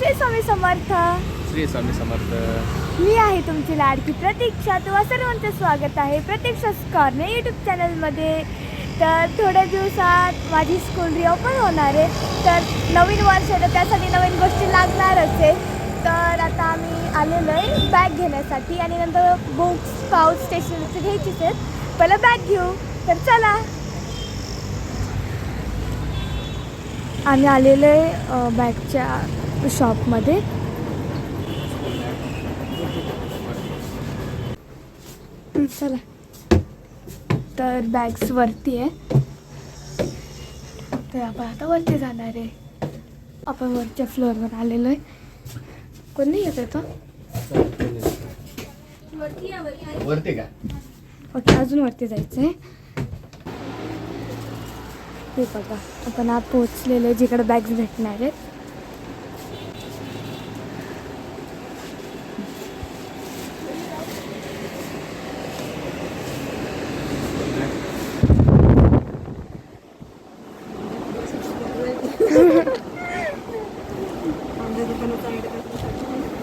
श्री स्वामी समर्थ. श्री स्वामी समर्थ. मी आहे तुमची लाडकी प्रतीक्षा. तुम्हा सर्वांचं स्वागत आहे प्रतीक्षा कॉर्ने यूट्यूब चॅनलमध्ये तर थोड्या दिवसात माझी स्कूल रिओपन होणार आहे. तर नवीन वर्ष आहे तर त्यासाठी नवीन गोष्टी लागणारच आहे. तर आता आम्ही आलेलो आहे बॅग घेण्यासाठी आणि नंतर बुक्स पाऊच स्टेशनरीचे घ्यायचीच आहेत. पहिलं बॅग घेऊ. तर चला. आम्ही आलेलो आहे बॅगच्या शॉपमध्ये. चला. तर बॅग्स वरती आहे. तर आपण आता वरती जाणार आहे. आपण वरच्या फ्लोअरवर आलेलो आहे. कोण नाही येत वरती का? ओके अजून वरती जायचं आहे हे बघा आपण आज पोहोचलेलो आहे जिकडे बॅग्स भेटणार आहेत.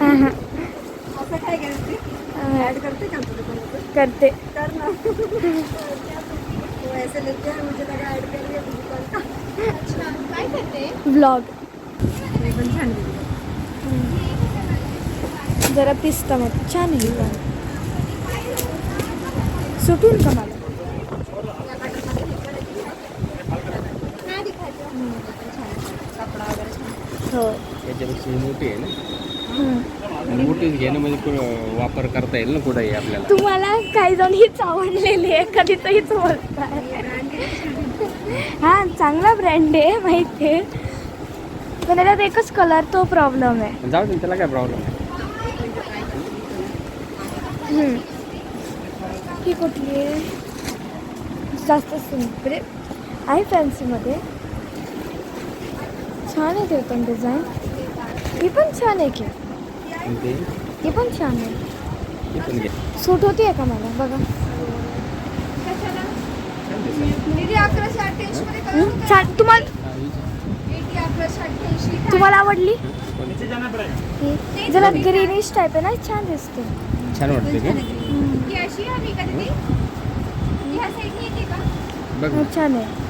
हां हां हां, करते. ब्लॉग जरा पिस्ता मग छान आहे. सुटून का मला? हो याच्यापेक्षा ही मोठी आहे ना? घेणं म्हणजे कुठं वापर करता येईल ना कुठंही आपल्याला? तुम्हाला काही जण हीच आवडलेली आहे कधी तर हीच बोलताय. हा चांगला ब्रँड आहे माहिती आहे. पण त्याच्यात एकच कलर तो प्रॉब्लेम आहे. जाऊ दे त्याला काय प्रॉब्लेम हम्म. ही कुठली आहे? जास्त सिंपल आहे. फॅन्सीमध्ये छान आहे ते पण डिझाईन ही पण छान आहे की? ते ही पण छान आहे. सूट होती आहे का मला? बघा. हं? छान. तुम्हाला तुम्हाला आवडली? जरा ग्रीनिश टाईप आहे ना? छान दिसते. छान वाटते हो. छान आहे.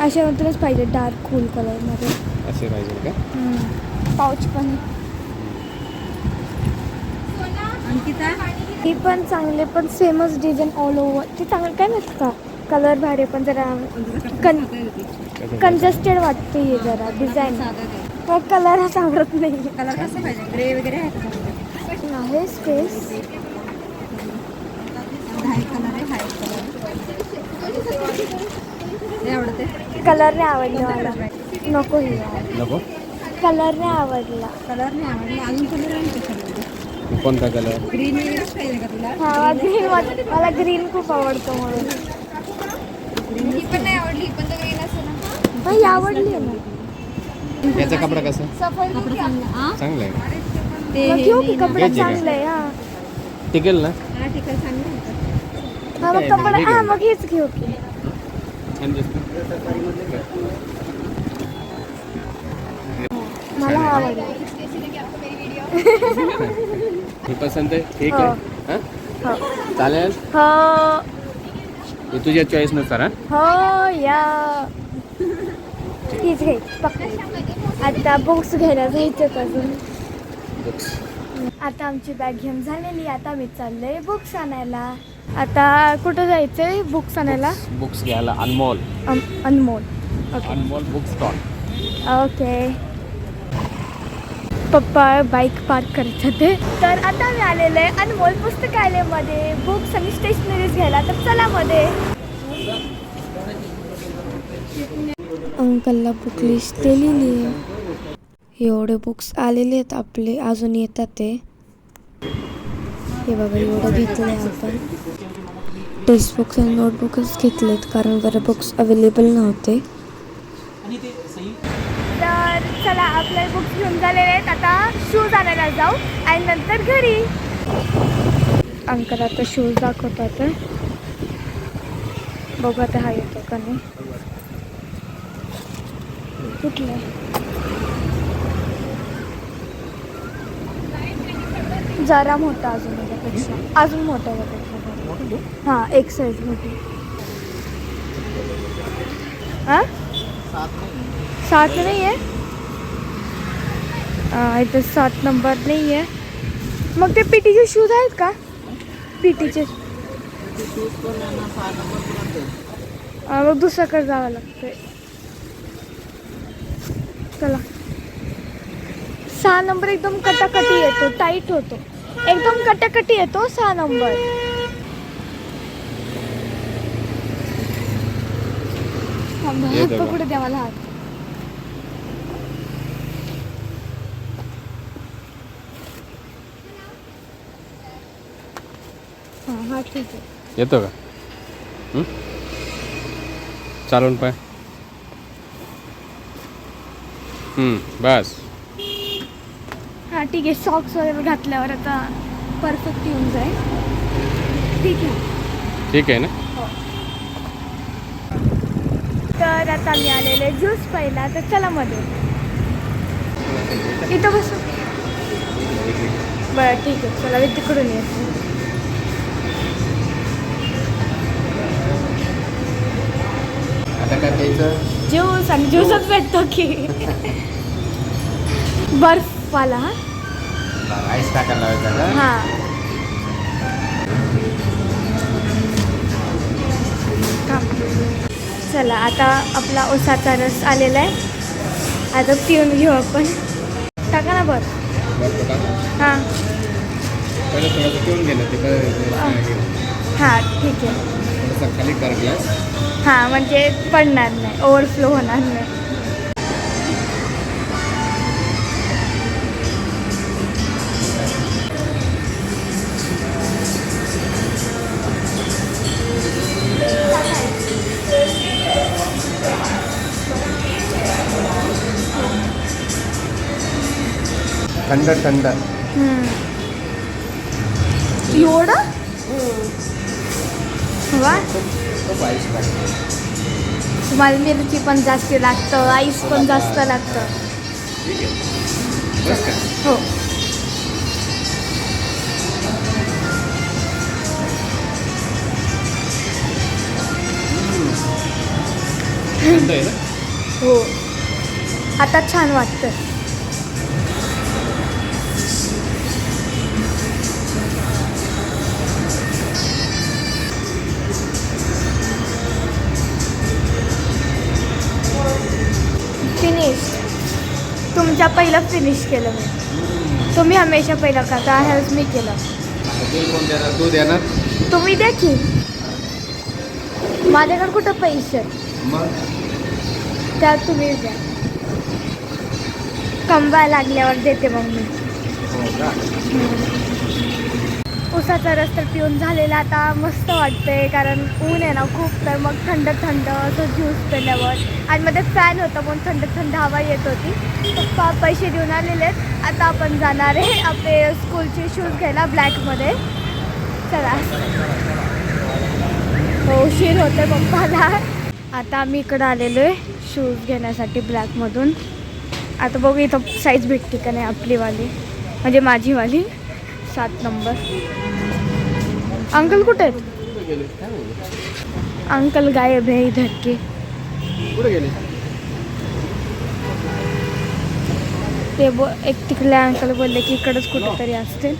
अशा नंतरच पाहिजे डार्क कूल कलरमध्ये असे पाहिजे का? पाऊच पण. ही पण चांगले पण सेमच डिझाईन ऑल ओव्हर ती चांगलं काय का? कलर भारी पण जरा कन कंजेस्टेड वाटते ही जरा डिझाईन कलरच आवडत नाही. कलर कसं पाहिजे? ग्रे वगैरे आहे स्पेस कलर आहे कलर आवडते. कलर नाही आवडला मला. नको ही. नको? कलर नाही आवडला. कलर नाही आवडले. अजून कलर आहे कोणता कलर ग्रीन का तुला? हा ग्रीन मला ग्रीन खूप आवडतो म्हणून. ही पण नाही आवडली पण तर ग्रीन असेल ना. बाई आवडली आहे ना. याचा कपडा कसा? कपडा चांगला आहे. ते घेऊ की कपडा? चांगला आहे हा. टिकेल ना? चांगलं हा मग कपडा हा. मग हेच घेऊ की. मला आवडला. ही पसंत आहे? ठीक हो. आहे. हा. हो? चालेल? हो. हे तुझ्या चॉईसनुसार हा? हो या. तीच घे आता बुक्स घ्यायला जायचं अजून. बुक्स आता आमची बॅग घेऊन झालेली. आता मी चाललोय बुक्स आणायला. आता कुठं जायचंय बुक्स आणायला? बुक्स घ्यायला अनमोल. अम- Anmol. Okay Anmol book stall okay पप्पा बाईक पार्क करत होते. तर आता मी आलेलो आहे अनमोल पुस्तकालयामध्ये. बुक्स आणि स्टेशनरीज घ्यायला. तर चला मध्ये. अंकलला बुक लिस्ट दिलेली आहे. एवढे बुक्स आलेले आहेत आपले. अजून येतात ते. हे बघा एवढं घेतलं आहे आपण. टेक्स्टबुक्स आणि नोटबुकच घेतलेत कारण जरा बुक्स अवेलेबल नव्हते. तर चला आपले बुक्स घेऊन झालेले आहेत. आता शूज आणायला जाऊ आणि नंतर घरी. अंकल आता शूज दाखवतात बघा ते हा येतो का नाही. कुठला? जरा मोठा अजून त्यापेक्षा अजून मोठा बघा. त्यापेक्षा हाँ। एक साईज मोठी हाँ? सात नाही आहे इथं सात नंबर नाही आहे मग ते पीटीचे शूज़ आहेत का? पीटीचे मग दुसऱ्याकडे जावं लागतंय। चला। सहा नंबर एकदम कटाकटी येतो टाईट होतो. एकदम कटाकटी येतो, सहा नंबर. थांबा, हात. पकडू द्या मला हात. हां हा ठीक आहे. येतो का? चालून पाय. बस. हां ठीक आहे. सॉक्स वगैरे घातल्यावर आता परफेक्ट येऊन जाईल. ठीक आहे. ठीक आहे ना? तर आता मी आलेले ज्यूस पहिला तर चला मध्ये इथं बसू. बरं ठीक आहे. चला मी तिकडून येते. आता काय प्यायचं? ज्यूस आणि ज्यूसच भेटतो की. बर्फवाला हा? आईस टाकायला लावायचा हां. चला आता आपला ओसाचा रस आलेला आहे. आता पिऊन घेऊ आपण. टाका ना बरं? हां. हां ठीक आहे. हां म्हणजे पडणार नाही. ओव्हरफ्लो होणार नाही. थंड थंड. एवढं? वा तुम्हाला मिरची पण जास्त लागतं आईस पण जास्त लागतं. हो. हो. आता छान वाटतं तुमच्या पहिलं फिनिश केलं मी. तुम्ही हमेशा पहिलं करता हेल्प मी केलं. तू देणार तुम्ही द्या की. माझ्याकडे कुठं पैसे त्यात तुम्ही द्या. कमवायला लागल्यावर देते मग मी. हो उसाचा रस तर पिऊन झालेला आता मस्त वाटतंय कारण ऊन आहे ना खूप तर मग थंड थंड असं ज्यूस पिल्यावर. आणि मध्ये फॅन होता म्हणून थंड थंड हवा येत होती. पप्पा पैसे देऊन आलेले आहेत. आता आपण जाणार आहे आपले स्कूलचे शूज घ्यायला ब्लॅकमध्ये चला. हो उशीर होते पप्पाला. आता आम्ही इकडं आलेलो आहे शूज घेण्यासाठी ब्लॅकमधून आता बघू इथं साईज भेटते का नाही आपलीवाली. म्हणजे माझीवाली. सात नंबर. अंकल कुठे आहेत? अंकल गायब है इधर के. कुठे गेले? ते बो एक तिकडले अंकल बोलले की इकडंच कुठेतरी असते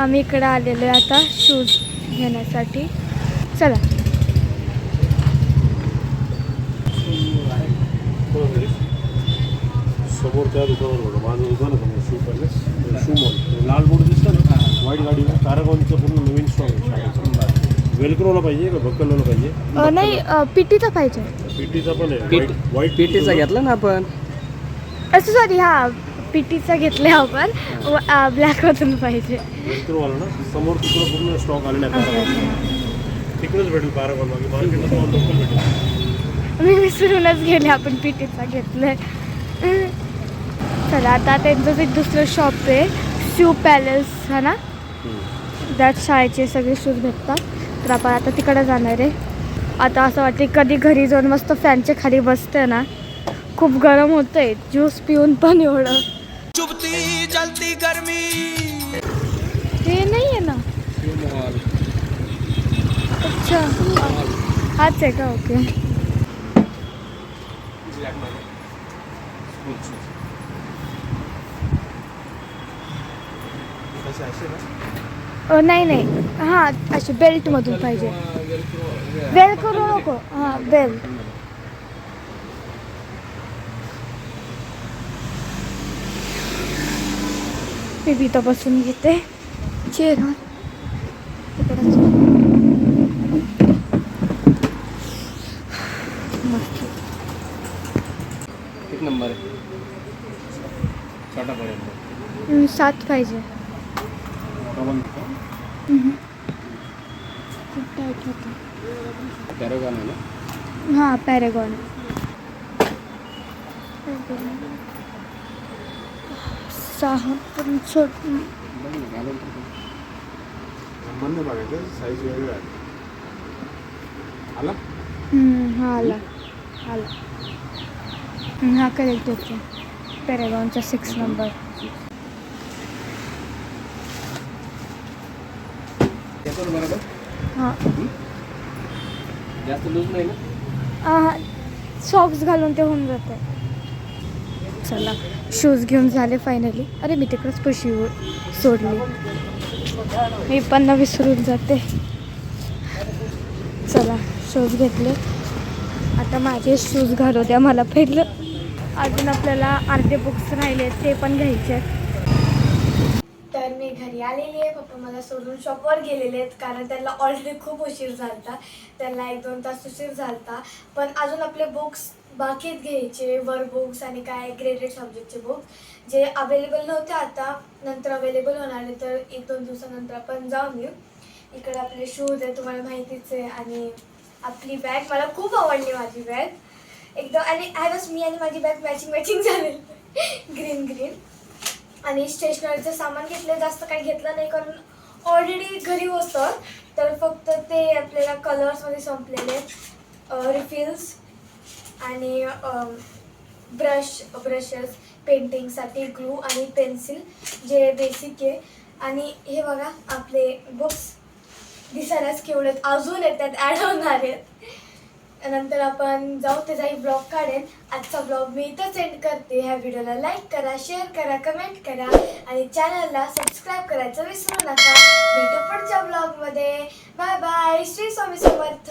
आम्ही इकडं आलेलो आहे आता शूज घेण्यासाठी. चला. समोर त्या दुकानावर बघा. माझं दुकान आहे समोर शू पॅलेस शू मॉल लाल बोर्ड दिसतं ना पॅरागॉनचं पूर्ण नवीन स्टॉक वेलक्रोला पाहिजे का पाहिजे? नाही पिटीचा पाहिजे. पीटीचा पण आहे. व्हाईट पीटीचा घेतला ना आपण? असं सॉरी हा पिटीचा घेतला आपण. ब्लॅकमधून पाहिजे. वेलक्रोवाला ना समोर तिकडं पूर्ण स्टॉक आलेला आहे. तिकडेच भेटेल मार्केटला मी विसरूनच गेले आपण पिटीचा घेतलंय. चला आता त्यांचंच एक दुसरं शॉप आहे शू पॅलेस हा ना? त्यात शाळेचे सगळे शूज भेटतात. तर आपण आता तिकडे जाणार आहे. आता असं वाटतं कधी घरी जाऊन मस्त फॅनच्या खाली बसते ना खूप गरम होतंय. ज्यूस पिऊन पण एवढं. चुभती जलती गर्मी. हे नाही आहे ना. अच्छा. हाच आहे का? ओके. कसे असे ना? अ, नाही नाही. हां असे बेल्टमधून पाहिजे. बेल करू नको. हां बेल मी इथं बसून घेते किती नंबर सात पाहिजे डबल हम्म. खूप टाईट होतं पॅरोगॉन आहे ना? हां पॅरेगॉन. सहा पण छोट. बघायचं साईज वेगळी आहे. आला? हम्म, हा आला. आला. हम्म, हा करेक्ट येतो पॅरेगॉनचा सिक्स नंबर हां जास्त लूज नाही ना? सॉक्स घालून ते होऊन जाते. चला शूज घेऊन झाले फायनली अरे मी तिकडंच पशी सोडली. मी पण विसरून जाते. चला शूज घेतले. आता माझे शूज घालू द्या मला फिरलं अजून आपल्याला अर्धे बुक्स राहिले ते पण घ्यायचे आहेत. घरी आलेली आहे. पप्पा मला सोडून शॉपवर गेलेले आहेत कारण त्यांना ऑलरेडी खूप उशीर झालता. त्यांना एक दोन तास उशीर झालता. पण अजून आपले बुक्स बाकीत घ्यायचे. वर बुक्स आणि काय ग्रेडेड सब्जेक्टचे बुक्स जे अवेलेबल नव्हते आता नंतर अवेलेबल होणार आहे तर एक दोन दिवसानंतर आपण जाऊन येऊ. इकडे आपले शूज आहे तुम्हाला माहितीच आहे. आणि आपली बॅग मला खूप आवडली माझी बॅग एकदम आणि ॲज मी आणि माझी बॅग मॅचिंग मॅचिंग झालेली. ग्रीन ग्रीन आणि स्टेशनरीचं सामान घेतलं जास्त काही घेतलं नाही कारण ऑलरेडी घरी होतं. तर फक्त ते आपल्याला कलर्समध्ये संपलेले. रिफिल्स आणि ब्रश ब्रशेस पेंटिंगसाठी ग्लू आणि पेन्सिल जे बेसिक आहे. आणि हे बघा आपले बुक्स दिसायलाच केवढे आहेत. अजून आहेत त्यात ॲड होणार आहेत. नंतर आपण जाऊ त्याचाही ब्लॉग काढेन. आजचा ब्लॉग मी इथं सेंड करते. ह्या व्हिडिओला लाईक करा शेअर करा कमेंट करा आणि चॅनलला सबस्क्राईब करायचं विसरू नका. भेटू पुढच्या ब्लॉगमध्ये बाय बाय श्री स्वामी समर्थ.